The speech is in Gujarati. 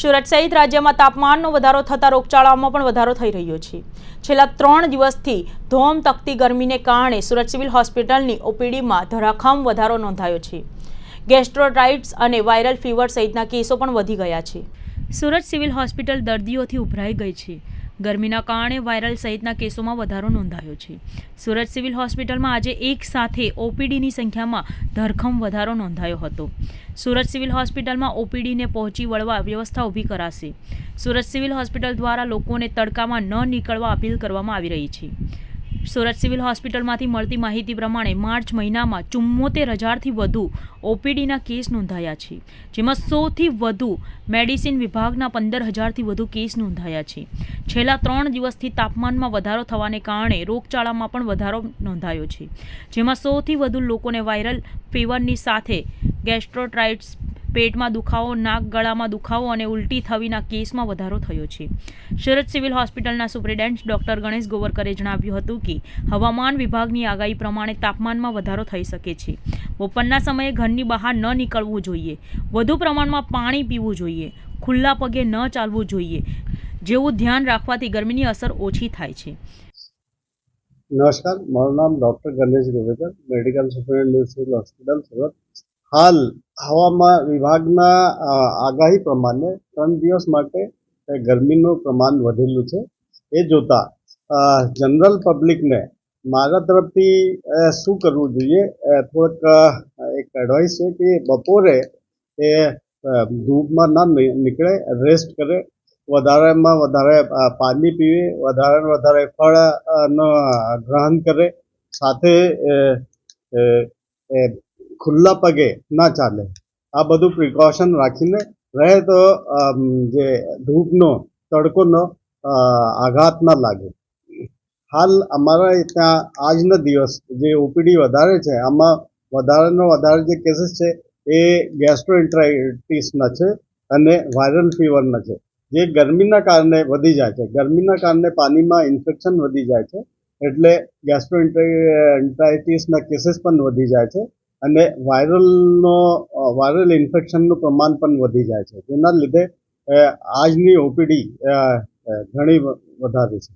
સુરત સહિત રાજ્યમાં તાપમાનનો વધારો થતાં રોગચાળામાં પણ વધારો થઈ રહ્યો છે. છેલ્લા ત્રણ દિવસથી ધોમ તકતી ગરમીને કારણે સુરત સિવિલ હોસ્પિટલની ઓપીડીમાં ધરાખમ વધારો નોંધાયો છે. ગેસ્ટ્રોટાઇટ્સ અને વાયરલ ફીવર સહિતના કેસો પણ વધી ગયા છે. સુરત સિવિલ હોસ્પિટલ દર્દીઓથી ઉભરાઈ ગઈ છે. ગરમીના કારણે વાયરલ સહિતના કેસોમાં વધારો નોંધાયો છે. સુરત સિવિલ હોસ્પિટલમાં આજે એક સાથે ઓપીડીની સંખ્યામાં ધરખમ વધારો નોંધાયો હતો. સુરત સિવિલ હોસ્પિટલમાં ઓપીડીને પહોંચી વળવા વ્યવસ્થા ઊભી કરાશે. સુરત સિવિલ હોસ્પિટલ દ્વારા લોકોને તડકામાં ન નીકળવા અપીલ કરવામાં આવી રહી છે. સુરત સિવિલ હોસ્પિટલમાંથી મળતી માહિતી પ્રમાણે માર્ચ મહિનામાં ચુમ્મોતેર હજારથી વધુ ઓપીડીના કેસ નોંધાયા છે, જેમાં સૌથી વધુ મેડિસિન વિભાગના પંદર હજારથી વધુ કેસ નોંધાયા છે. છેલ્લા ત્રણ દિવસથી તાપમાનમાં વધારો થવાને કારણે રોગચાળામાં પણ વધારો નોંધાયો છે, જેમાં સૌથી વધુ લોકોને વાયરલ ફીવરની સાથે ગેસ્ટ્રોટ્રાઇટ્સ પેટમાં દુખાવો, નાક ગળામાં દુખાવો અને ઉલટી થવીના કેસમાં વધારો થયો છે. સુરત સિવિલ હોસ્પિટલના સુપ્રિન્ટેન્ડન્ટ ડોક્ટર ગણેશ ગોવરકરે જણાવ્યું હતું કે, હવામાન વિભાગની આગાહી પ્રમાણે તાપમાનમાં વધારો થઈ શકે છે. બપોરના સમયે ઘરની બહાર ન નીકળવું જોઈએ. વધુ પ્રમાણમાં પાણી પીવું જોઈએ. ખુલ્લા પગે ન ચાલવું જોઈએ, જેવું ધ્યાન રાખવાથી ગરમીની અસર ઓછી થાય છે. નમસ્કાર, મારું નામ doctor Ganesh Govekar medical superintendent civil hospital Surat. હાલ હવામાન વિભાગના આગાહી પ્રમાણે ત્રણ દિવસ માટે ગરમીનું પ્રમાણ વધેલું છે. એ જોતા જનરલ પબ્લિકને મારા તરફથી શું કરવું જોઈએ? થોડોક એક એડવાઇસ છે કે બપોરે એ ધૂપમાં ના નીકળે રેસ્ટ કરે. વધારેમાં વધારે પાણી પીવે વધારે વધારે ફળ અ, ગ્રહણ કરે. સાથે ખુલ્લા પગે ના ચાલે. આ બધું પ્રિકોશન રાખીને રહે તો જે ધૂપનો તડકોનો આઘાત ના લાગે. હાલ અમારા ત્યાં આજના દિવસ જે ઓપીડી વધારે છે, આમાં વધારેનો વધારે જે કેસીસ છે, એ ગેસ્ટ્રોઇન્ટ્રાઇટિસના છે અને વાયરલ ફીવરના છે. જે ગરમીના કારણે વધી જાય છે. ગરમીના કારણે પાણીમાં ઇન્ફેક્શન વધી જાય છે. એટલે ગેસ્ટ્રોઇન્ટ્રાઇટિસના કેસીસ પણ વધી જાય છે. અને વાયરલનો વાયરલ ઇન્ફેક્શનનું પ્રમાણ પણ વધી જાય છે. જેના લીધે આજની ઓપીડી ઘણી વધારે છે.